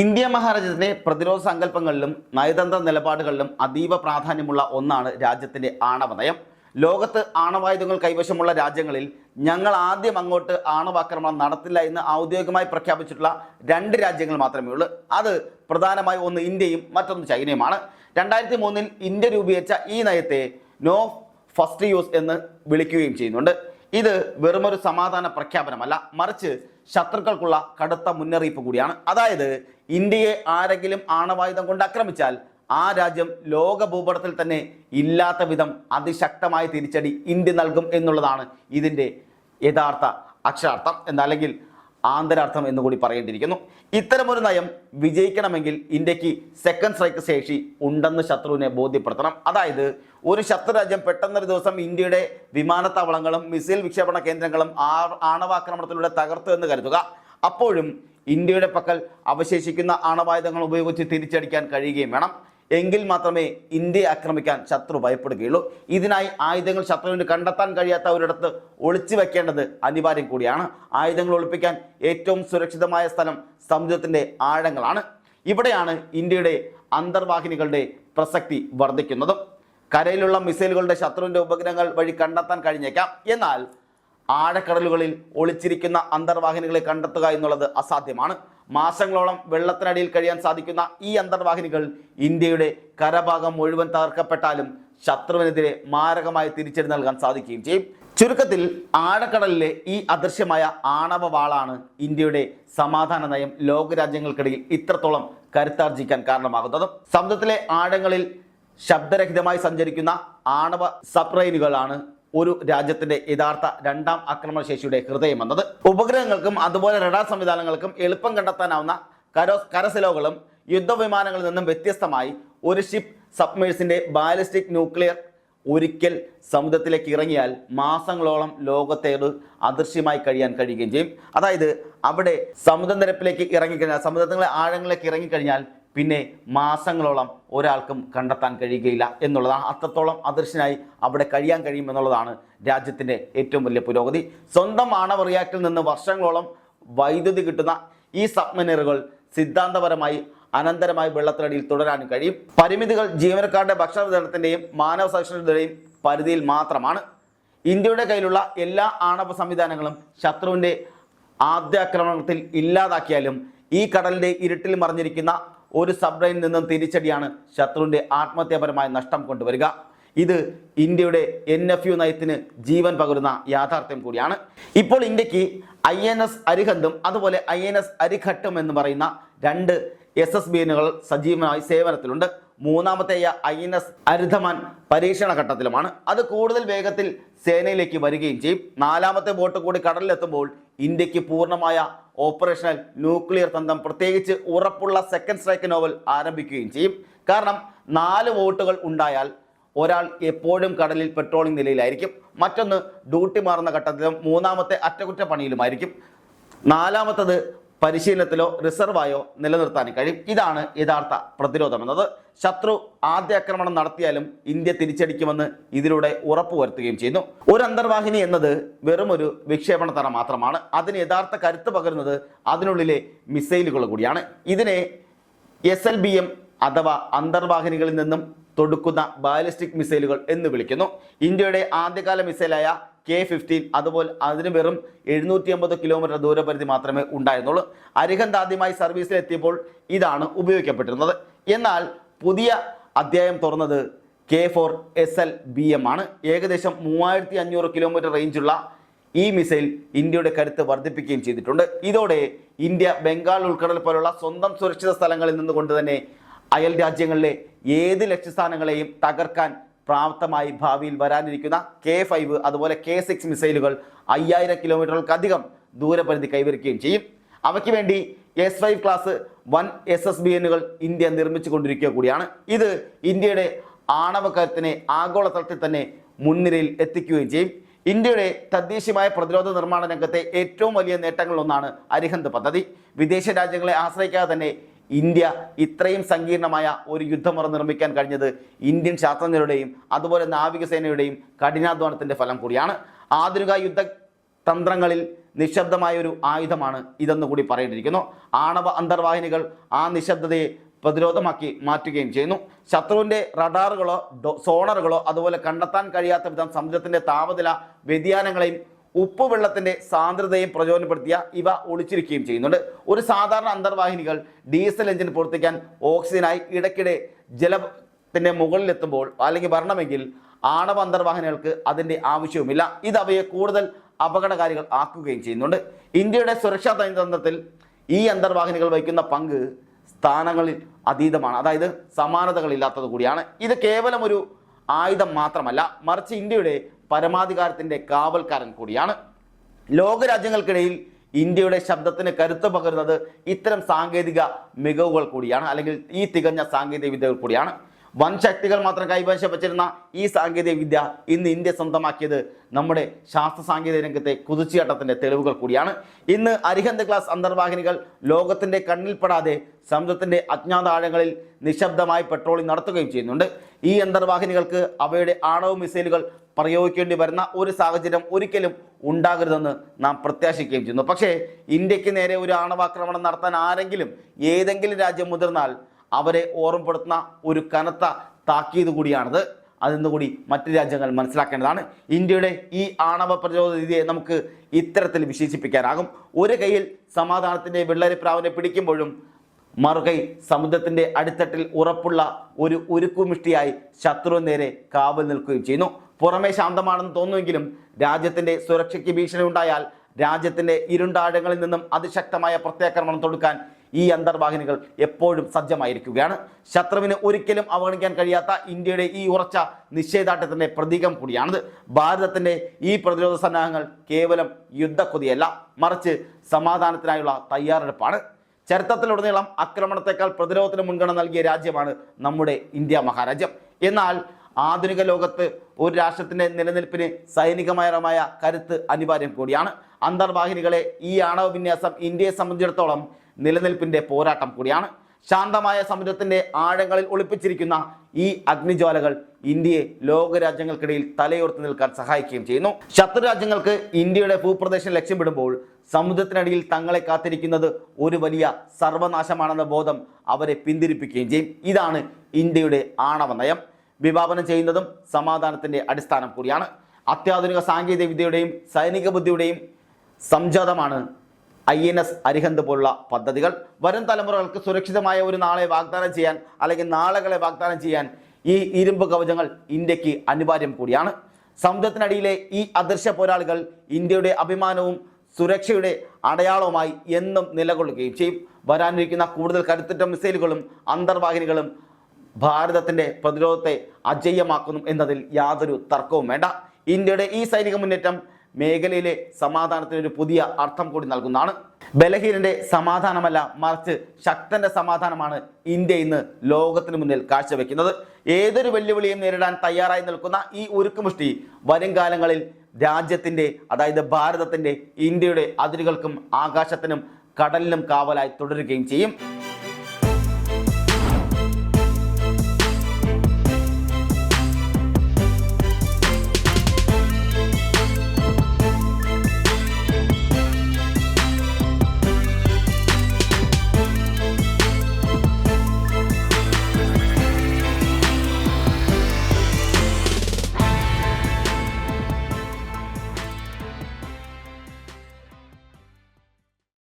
India മഹാരാജ്യത്തിന്റെ പ്രതിരോധ സങ്കല്പങ്ങളിലും നയതന്ത്ര നിലപാടുകളിലും അതീവ പ്രാധാന്യമുള്ള ഒന്നാണ് രാജ്യത്തിന്റെ ആണവ നയം ലോകത്ത് ആണവായുധങ്ങൾ കൈവശമുള്ള രാജ്യങ്ങളിൽ ഞങ്ങൾ ആദ്യം അങ്ങോട്ട് ആണവാക്രമണം നടത്തില്ല എന്ന് ഔദ്യോഗികമായി പ്രഖ്യാപിച്ചിട്ടുള്ള രണ്ട് രാജ്യങ്ങൾ മാത്രമേ ഉള്ളൂ. അത് പ്രധാനമായി ഒന്ന് ഇന്ത്യയും മറ്റൊന്ന് ചൈനയുമാണ്. രണ്ടായിരത്തി മൂന്നിൽ ഇന്ത്യ രൂപീകരിച്ച ഈ നയത്തെ നോ ഫസ്റ്റ് യൂസ് എന്ന് വിളിക്കുകയും ചെയ്യുന്നുണ്ട്. ഇത് വെറുമൊരു സമാധാന പ്രഖ്യാപനമല്ല മറിച്ച് ശത്രുക്കൾക്കുള്ള കടുത്ത മുന്നറിയിപ്പ് കൂടിയാണ്. അതായത് ഇന്ത്യയെ ആരെങ്കിലും ആണവായുധം കൊണ്ട് ആക്രമിച്ചാൽ ആ രാജ്യം ലോക ഭൂപടത്തിൽ തന്നെ ഇല്ലാത്ത വിധം അതിശക്തമായ തിരിച്ചടി ഇന്ത്യ നൽകും എന്നുള്ളതാണ് ഇതിന്റെ യഥാർത്ഥ അക്ഷരാർത്ഥം എന്നല്ലെങ്കിൽ ആന്തരാർത്ഥം എന്ന് കൂടി പറയേണ്ടിയിരിക്കുന്നു. ഇത്തരമൊരു നയം വിജയിക്കണമെങ്കിൽ ഇന്ത്യയ്ക്ക് സെക്കൻഡ് സ്ട്രൈക്ക് ശേഷി ഉണ്ടെന്ന് ശത്രുവിനെ ബോധ്യപ്പെടുത്തണം. അതായത് ഒരു ശത്രു രാജ്യം പെട്ടെന്നൊരു ദിവസം ഇന്ത്യയുടെ വിമാനത്താവളങ്ങളും മിസൈൽ വിക്ഷേപണ കേന്ദ്രങ്ങളും ആണവാക്രമണത്തിലൂടെ തകർത്തു എന്ന് കരുതുക. അപ്പോഴും ഇന്ത്യയുടെ പക്കൽ അവശേഷിക്കുന്ന ആണവായുധങ്ങൾ ഉപയോഗിച്ച് തിരിച്ചടിക്കാൻ കഴിയുകയും വേണം. എങ്കിൽ മാത്രമേ ഇന്ത്യയെ ആക്രമിക്കാൻ ശത്രു ഭയപ്പെടുകയുള്ളൂ. ഇതിനായി ആയുധങ്ങൾ ശത്രുവിന് കണ്ടെത്താൻ കഴിയാത്ത ഒരിടത്ത് ഒളിച്ചു വെക്കേണ്ടത് അനിവാര്യം കൂടിയാണ്. ആയുധങ്ങൾ ഒളിപ്പിക്കാൻ ഏറ്റവും സുരക്ഷിതമായ സ്ഥലം സമുദ്രത്തിന്റെ ആഴങ്ങളാണ്. ഇവിടെയാണ് ഇന്ത്യയുടെ അന്തർവാഹിനികളുടെ പ്രസക്തി വർദ്ധിക്കുന്നതും. കരയിലുള്ള മിസൈലുകളുടെ ശത്രുവിന്റെ ഉപഗ്രഹങ്ങൾ വഴി കണ്ടെത്താൻ കഴിഞ്ഞേക്കാം. എന്നാൽ ആഴക്കടലുകളിൽ ഒളിച്ചിരിക്കുന്ന അന്തർവാഹിനികളെ കണ്ടെത്തുക എന്നുള്ളത് അസാധ്യമാണ്. മാസങ്ങളോളം വെള്ളത്തിനടിയിൽ കഴിയാൻ സാധിക്കുന്ന ഈ അന്തർവാഹിനികൾ ഇന്ത്യയുടെ കരഭാഗം മുഴുവൻ തകർക്കപ്പെട്ടാലും ശത്രുവിനെതിരെ മാരകമായ തിരിച്ചടി നൽകാൻ സാധിക്കുകയും ചെയ്യും. ചുരുക്കത്തിൽ ആഴക്കടലിലെ ഈ അദൃശ്യമായ ആണവ വാളാണ് ഇന്ത്യയുടെ സമാധാന നയം ലോകരാജ്യങ്ങൾക്കിടയിൽ ഇത്രത്തോളം കരുത്താർജിക്കാൻ കാരണമാകുന്നത്. സമുദ്രത്തിലെ ആഴങ്ങളിൽ ശബ്ദരഹിതമായി സഞ്ചരിക്കുന്ന ആണവ സബ്റൈനുകളാണ് ഒരു രാജ്യത്തിന്റെ യഥാർത്ഥ രണ്ടാം ആക്രമണശേഷിയുടെ ഹൃദയം എന്നത്. ഉപഗ്രഹങ്ങൾക്കും അതുപോലെ റഡാർ സംവിധാനങ്ങൾക്കും എളുപ്പം കണ്ടെത്താനാവുന്ന കരോ കരസിലോകളും യുദ്ധവിമാനങ്ങളിൽ നിന്നും വ്യത്യസ്തമായി ഒരു ഷിപ്പ് സബ്മേഴ്സിന്റെ ബാലിസ്റ്റിക് ന്യൂക്ലിയർ ഒരിക്കൽ സമുദ്രത്തിലേക്ക് ഇറങ്ങിയാൽ മാസങ്ങളോളം ലോകത്തേത് അദൃശ്യമായി കഴിയാൻ കഴിയുകയും ചെയ്യും. അതായത് അവിടെ സമുദ്രനിരപ്പിലേക്ക് ഇറങ്ങിക്കഴിഞ്ഞാൽ സമുദ്രത്തിലെ ആഴങ്ങളിലേക്ക് ഇറങ്ങിക്കഴിഞ്ഞാൽ പിന്നെ മാസങ്ങളോളം ഒരാൾക്കും കണ്ടെത്താൻ കഴിയുകയില്ല എന്നുള്ളതാണ് അത്രത്തോളം അദൃശ്യനായി അവിടെ കഴിയാൻ കഴിയുമെന്നുള്ളതാണ് രാജ്യത്തിന്റെ ഏറ്റവും വലിയ പുരോഗതി. സ്വന്തം ആണവ റിയാക്ടറിൽ നിന്ന് വർഷങ്ങളോളം വൈദ്യുതി കിട്ടുന്ന ഈ സബ്മനറുകൾ സിദ്ധാന്തപരമായി അനന്തരമായി വെള്ളത്തിനടിയിൽ തുടരാനും കഴിയും. പരിമിതികൾ ജീവനക്കാരുടെ ഭക്ഷണ വിതരണത്തിന്റെയും മാനവ സഹിഷ്ണുതയുടെയും പരിധിയിൽ മാത്രമാണ്. ഇന്ത്യയുടെ കയ്യിലുള്ള എല്ലാ ആണവ സംവിധാനങ്ങളും ശത്രുവിന്റെ ആദ്യാക്രമണത്തിൽ ഇല്ലാതാക്കിയാലും ഈ കടലിന്റെ ഇരുട്ടിൽ മറിഞ്ഞിരിക്കുന്ന ഒരു സബ്ലൈനിൽ നിന്നും തിരിച്ചടിയാണ് ശത്രുവിന്റെ ആത്മഹത്യാപരമായ നഷ്ടം കൊണ്ടുവരിക. ഇത് ഇന്ത്യയുടെ എൻ എഫ് യു നയത്തിന് ജീവൻ പകരുന്ന യാഥാർത്ഥ്യം കൂടിയാണ്. ഇപ്പോൾ ഇന്ത്യയ്ക്ക് ഐ എൻ എസ് അരിഹന്തും അതുപോലെ ഐ എൻ എസ് അരിഘട്ടും എന്ന് പറയുന്ന രണ്ട് എസ് എസ് ബി സജീവമായി സേവനത്തിലുണ്ട്. മൂന്നാമത്തെ ഐ എൻ എസ് അരുധമാൻ പരീക്ഷണ ഘട്ടത്തിലുമാണ്. അത് കൂടുതൽ വേഗത്തിൽ സേനയിലേക്ക് വരികയും ചെയ്യും. നാലാമത്തെ ബോട്ട് കൂടി കടലിലെത്തുമ്പോൾ ഇന്ത്യയ്ക്ക് പൂർണമായ ഓപ്പറേഷണൽ ന്യൂക്ലിയർ തന്ത്രം പ്രത്യേകിച്ച് ഉറപ്പുള്ള സെക്കൻഡ് സ്ട്രൈക്ക് നോവൽ ആരംഭിക്കുകയും ചെയ്യും. കാരണം നാല് വോട്ടുകൾ ഉണ്ടായാൽ ഒരാൾ എപ്പോഴും കടലിൽ പെട്രോളിംഗ് നിലയിലായിരിക്കും. മറ്റൊന്ന് ഡ്യൂട്ടി മാറുന്ന ഘട്ടത്തിലും മൂന്നാമത്തെ അറ്റകുറ്റപ്പണിയിലുമായിരിക്കും. നാലാമത്തത് പരിശീലനത്തിലോ റിസർവായോ നിലനിർത്താൻ കഴിയും. ഇതാണ് യഥാർത്ഥ പ്രതിരോധം എന്നത്. ശത്രു ആദ്യ ആക്രമണം നടത്തിയാലും ഇന്ത്യ തിരിച്ചടിക്കുമെന്ന് ഇതിലൂടെ ഉറപ്പുവരുത്തുകയും ചെയ്യുന്നു. ഒരു അന്തർവാഹിനി എന്നത് വെറും ഒരു വിക്ഷേപണ തറ മാത്രമാണ്. അതിന് യഥാർത്ഥ കരുത്ത് പകരുന്നത് അതിനുള്ളിലെ മിസൈലുകൾ കൂടിയാണ്. ഇതിനെ എസ് അഥവാ അന്തർവാഹിനികളിൽ നിന്നും തൊടുക്കുന്ന ബാലിസ്റ്റിക് മിസൈലുകൾ എന്ന് വിളിക്കുന്നു. ഇന്ത്യയുടെ ആദ്യകാല മിസൈലായ കെ ഫിഫ്റ്റീൻ അതുപോലെ അതിന് വെറും എഴുന്നൂറ്റി അമ്പത് കിലോമീറ്റർ ദൂരപരിധി മാത്രമേ ഉണ്ടായിരുന്നുള്ളൂ. അരിഹന്ത് ആദ്യമായി സർവീസിലെത്തിയപ്പോൾ ഇതാണ് ഉപയോഗിക്കപ്പെട്ടിരുന്നത്. എന്നാൽ പുതിയ അധ്യായം തുറന്നത് K four S L B M ആണ്. ഏകദേശം മൂവായിരത്തി അഞ്ഞൂറ് കിലോമീറ്റർ റേഞ്ചുള്ള ഈ മിസൈൽ ഇന്ത്യയുടെ കരുത്ത് വർദ്ധിപ്പിക്കുകയും ചെയ്തിട്ടുണ്ട്. ഇതോടെ ഇന്ത്യ ബംഗാൾ ഉൾക്കടൽ പോലുള്ള സ്വന്തം സുരക്ഷിത സ്ഥലങ്ങളിൽ നിന്നുകൊണ്ട് തന്നെ അയൽ രാജ്യങ്ങളിലെ ഏത് ലക്ഷ്യസ്ഥാനങ്ങളെയും തകർക്കാൻ പ്രാപ്തമായി ഭാവിയിൽ വരാനിരിക്കുന്ന കെ ഫൈവ് അതുപോലെ കെ സിക്സ് മിസൈലുകൾ അയ്യായിരം കിലോമീറ്ററുകൾക്കധികം ദൂരപരിധി കൈവരിക്കുകയും ചെയ്യും. അവയ്ക്ക് വേണ്ടി S five class one S S B എന്നുകൾ India നിർമ്മിച്ചു കൊണ്ടിരിക്കുക കൂടിയാണ്. ഇത് ഇന്ത്യയുടെ ആണവകരത്തിനെ ആഗോളതലത്തിൽ തന്നെ മുൻനിരയിൽ എത്തിക്കുകയും ചെയ്യും. ഇന്ത്യയുടെ തദ്ദേശീയമായ പ്രതിരോധ നിർമ്മാണ രംഗത്തെ ഏറ്റവും വലിയ നേട്ടങ്ങളിലൊന്നാണ് അരിഹന്ത് പദ്ധതി. വിദേശ രാജ്യങ്ങളെ ആശ്രയിക്കാതെ തന്നെ ഇന്ത്യ ഇത്രയും സങ്കീർണമായ ഒരു യുദ്ധമുറ നിർമ്മിക്കാൻ കഴിഞ്ഞത് ഇന്ത്യൻ ശാസ്ത്രജ്ഞരുടെയും അതുപോലെ നാവികസേനയുടെയും കഠിനാധ്വാനത്തിന്റെ ഫലം കൂടിയാണ്. ആധുനിക യുദ്ധ തന്ത്രങ്ങളിൽ നിശബ്ദമായ ഒരു ആയുധമാണ് ഇതെന്ന് കൂടി പറയേണ്ടിയിരിക്കുന്നു. ആണവ അന്തർവാഹിനികൾ ആ നിശബ്ദതയെ പ്രതിരോധമാക്കി മാറ്റുകയും ചെയ്യുന്നു. ശത്രുവിന്റെ റഡാറുകളോ സോണറുകളോ അതുപോലെ കണ്ടെത്താൻ കഴിയാത്ത വിധം സമുദ്രത്തിന്റെ താപനില വ്യതിയാനങ്ങളെയും ഉപ്പുവെള്ളത്തിന്റെ സാന്ദ്രതയും പ്രചോദനപ്പെടുത്തിയ ഇവ ഒളിച്ചിരിക്കുകയും ചെയ്യുന്നുണ്ട്. ഒരു സാധാരണ അന്തർവാഹിനികൾ ഡീസൽ എഞ്ചിൻ പ്രവർത്തിക്കാൻ ഓക്സിജനായി ഇടയ്ക്കിടെ ജലത്തിന്റെ മുകളിലെത്തുമ്പോൾ അല്ലെങ്കിൽ വരണമെങ്കിൽ ആണവ അന്തർവാഹിനികൾക്ക് അതിന്റെ ആവശ്യവുമില്ല. ഇത് അവയെ കൂടുതൽ അപകടകാരികൾ ആക്കുകയും ചെയ്യുന്നുണ്ട്. ഇന്ത്യയുടെ സുരക്ഷാ തന്ത്രത്തിൽ ഈ അന്തർവാഹിനികൾ വഹിക്കുന്ന പങ്ക് സ്ഥാനങ്ങളിൽ അതീതമാണ്. അതായത് സമാനതകളില്ലാത്തത് കൂടിയാണ്. ഇത് കേവലം ഒരു ആയുധം മാത്രമല്ല മറിച്ച് ഇന്ത്യയുടെ പരമാധികാരത്തിന്റെ കാവൽക്കാരൻ കൂടിയാണ്. ലോകരാജ്യങ്ങൾക്കിടയിൽ ഇന്ത്യയുടെ ശബ്ദത്തിന് കരുത്ത് പകരുന്നത് ഇത്തരം സാങ്കേതിക മികവുകൾ കൂടിയാണ് അല്ലെങ്കിൽ ഈ തികഞ്ഞ സാങ്കേതിക വിദ്യകൾ കൂടിയാണ്. വൻ ശക്തികൾ മാത്രം കൈവശം വച്ചിരുന്ന ഈ സാങ്കേതിക വിദ്യ ഇന്ന് ഇന്ത്യ സ്വന്തമാക്കിയത് നമ്മുടെ ശാസ്ത്ര സാങ്കേതിക രംഗത്തെ കുതിച്ചുചാട്ടത്തിന്റെ തെളിവുകൾ കൂടിയാണ്. ഇന്ന് അരിഹന്ത് ക്ലാസ് അന്തർവാഹിനികൾ ലോകത്തിന്റെ കണ്ണിൽപ്പെടാതെ സമുദ്രത്തിന്റെ അജ്ഞാത ആഴങ്ങളിൽ നിശബ്ദമായി പെട്രോളിംഗ് നടത്തുകയും ചെയ്യുന്നുണ്ട്. ഈ അന്തർവാഹിനികൾക്ക് അവയുടെ ആണവ മിസൈലുകൾ പ്രയോഗിക്കേണ്ടി വരുന്ന ഒരു സാഹചര്യം ഒരിക്കലും ഉണ്ടാകരുതെന്ന് നാം പ്രത്യാശിക്കുകയും ചെയ്യുന്നു. പക്ഷേ ഇന്ത്യയ്ക്ക് നേരെ ഒരു ആണവാക്രമണം നടത്താൻ ആരെങ്കിലും ഏതെങ്കിലും രാജ്യം മുതിർന്നാൽ അവരെ ഓർമ്മപ്പെടുത്തുന്ന ഒരു കനത്ത താക്കീത് കൂടിയാണത്. അതെന്നുകൂടി മറ്റു രാജ്യങ്ങൾ മനസ്സിലാക്കേണ്ടതാണ്. ഇന്ത്യയുടെ ഈ ആണവ പ്രതിരോധ രീതിയെ നമുക്ക് ഇത്തരത്തിൽ വിശേഷിപ്പിക്കാനാകും. ഒരു കയ്യിൽ സമാധാനത്തിന്റെ വെള്ളരിപ്രാവിനെ പിടിക്കുമ്പോഴും മറുകൈ സമുദ്രത്തിന്റെ അടിത്തട്ടിൽ ഉറപ്പുള്ള ഒരു ഉരുക്കുമിഷ്ടിയായി ശത്രു നേരെ കാവൽ നിൽക്കുകയും ചെയ്യുന്നു. പുറമേ ശാന്തമാണെന്ന് തോന്നുമെങ്കിലും രാജ്യത്തിന്റെ സുരക്ഷയ്ക്ക് ഭീഷണി ഉണ്ടായാൽ രാജ്യത്തിന്റെ ഇരുണ്ടാഴങ്ങളിൽ നിന്നും അതിശക്തമായ പ്രത്യാക്രമണം തൊടുക്കാൻ ഈ അന്തർവാഹിനികൾ എപ്പോഴും സജ്ജമായിരിക്കുകയാണ്. ശത്രുവിന് ഒരിക്കലും അവഗണിക്കാൻ കഴിയാത്ത ഇന്ത്യയുടെ ഈ ഉറച്ച നിശ്ചയദാർഢ്യത്തിന്റെ പ്രതീകം കൂടിയാണിത്. ഭാരതത്തിന്റെ ഈ പ്രതിരോധ സന്നാഹങ്ങൾ കേവലം യുദ്ധക്കൊതിയല്ല മറിച്ച് സമാധാനത്തിനായുള്ള തയ്യാറെടുപ്പാണ്. ചരിത്രത്തിലുടനീളം ആക്രമണത്തെക്കാൾ പ്രതിരോധത്തിന് മുൻഗണന നൽകിയ രാജ്യമാണ് നമ്മുടെ ഇന്ത്യ മഹാരാജ്യം. എന്നാൽ ആധുനിക ലോകത്ത് ഒരു രാഷ്ട്രത്തിന്റെ നിലനിൽപ്പിന് സൈനികമയമായ കരുത്ത് അനിവാര്യം കൂടിയാണ്. അന്തർവാഹിനികളെ ഈ ആണവ വിന്യാസം ഇന്ത്യയെ സംബന്ധിച്ചിടത്തോളം നിലനിൽപ്പിന്റെ പോരാട്ടം കൂടിയാണ്. ശാന്തമായ സമുദ്രത്തിന്റെ ആഴങ്ങളിൽ ഒളിപ്പിച്ചിരിക്കുന്ന ഈ അഗ്നിജ്വാലകൾ ഇന്ത്യയെ ലോകരാജ്യങ്ങൾക്കിടയിൽ തലയുയർത്തി നിൽക്കാൻ സഹായിക്കുകയും ചെയ്യുന്നു. ശത്രു രാജ്യങ്ങൾക്ക് ഇന്ത്യയുടെ ഭൂപ്രദേശം ലക്ഷ്യമിടുമ്പോൾ സമുദ്രത്തിനടിയിൽ തങ്ങളെ കാത്തിരിക്കുന്നത് ഒരു വലിയ സർവനാശമാണെന്ന ബോധം അവരെ പിന്തിരിപ്പിക്കുകയും ചെയ്യും. ഇതാണ് ഇന്ത്യയുടെ ആണവ നയം. വിഭാവനം ചെയ്യുന്നതും സമാധാനത്തിന്റെ അടിസ്ഥാനം കൂടിയാണ്. അത്യാധുനിക സാങ്കേതിക വിദ്യയുടെയും സൈനിക ബുദ്ധിയുടെയും സംജാതമാണ് ഐ എൻ എസ് അരിഹന്ത് പോലുള്ള പദ്ധതികൾ. വരും തലമുറകൾക്ക് സുരക്ഷിതമായ ഒരു നാളെ വാഗ്ദാനം ചെയ്യാൻ അല്ലെങ്കിൽ നാളുകളെ വാഗ്ദാനം ചെയ്യാൻ ഈ ഇരുമ്പ് കവചങ്ങൾ ഇന്ത്യയ്ക്ക് അനിവാര്യം കൂടിയാണ്. സമുദ്രത്തിനടിയിലെ ഈ അദൃശ്യ പോരാളികൾ ഇന്ത്യയുടെ അഭിമാനവും സുരക്ഷയുടെ അടയാളവുമായി എന്നും നിലകൊള്ളുകയും ചെയ്യും. വരാനിരിക്കുന്ന കൂടുതൽ കരുത്തുറ്റ മിസൈലുകളും അന്തർവാഹിനികളും ഭാരതത്തിന്റെ പ്രതിരോധത്തെ അജയ്യമാക്കുന്നു എന്നതിൽ യാതൊരു തർക്കവും വേണ്ട. ഇന്ത്യയുടെ ഈ സൈനിക മുന്നേറ്റം മേഖലയിലെ സമാധാനത്തിന് ഒരു പുതിയ അർത്ഥം കൂടി നൽകുന്നതാണ്. ബലഹീനന്റെ സമാധാനമല്ല മറിച്ച് ശക്തന്റെ സമാധാനമാണ് ഇന്ത്യ ഇന്ന് ലോകത്തിന് മുന്നിൽ കാഴ്ചവെക്കുന്നത്. ഏതൊരു വെല്ലുവിളിയും നേരിടാൻ തയ്യാറായി നിൽക്കുന്ന ഈ ഉരുക്കുമുഷ്ടി വരും കാലങ്ങളിൽ രാജ്യത്തിന്റെ അതായത് ഭാരതത്തിന്റെ ഇന്ത്യയുടെ അതിരുകൾക്കും ആകാശത്തിനും കടലിനും കാവലായി തുടരുകയും ചെയ്യും.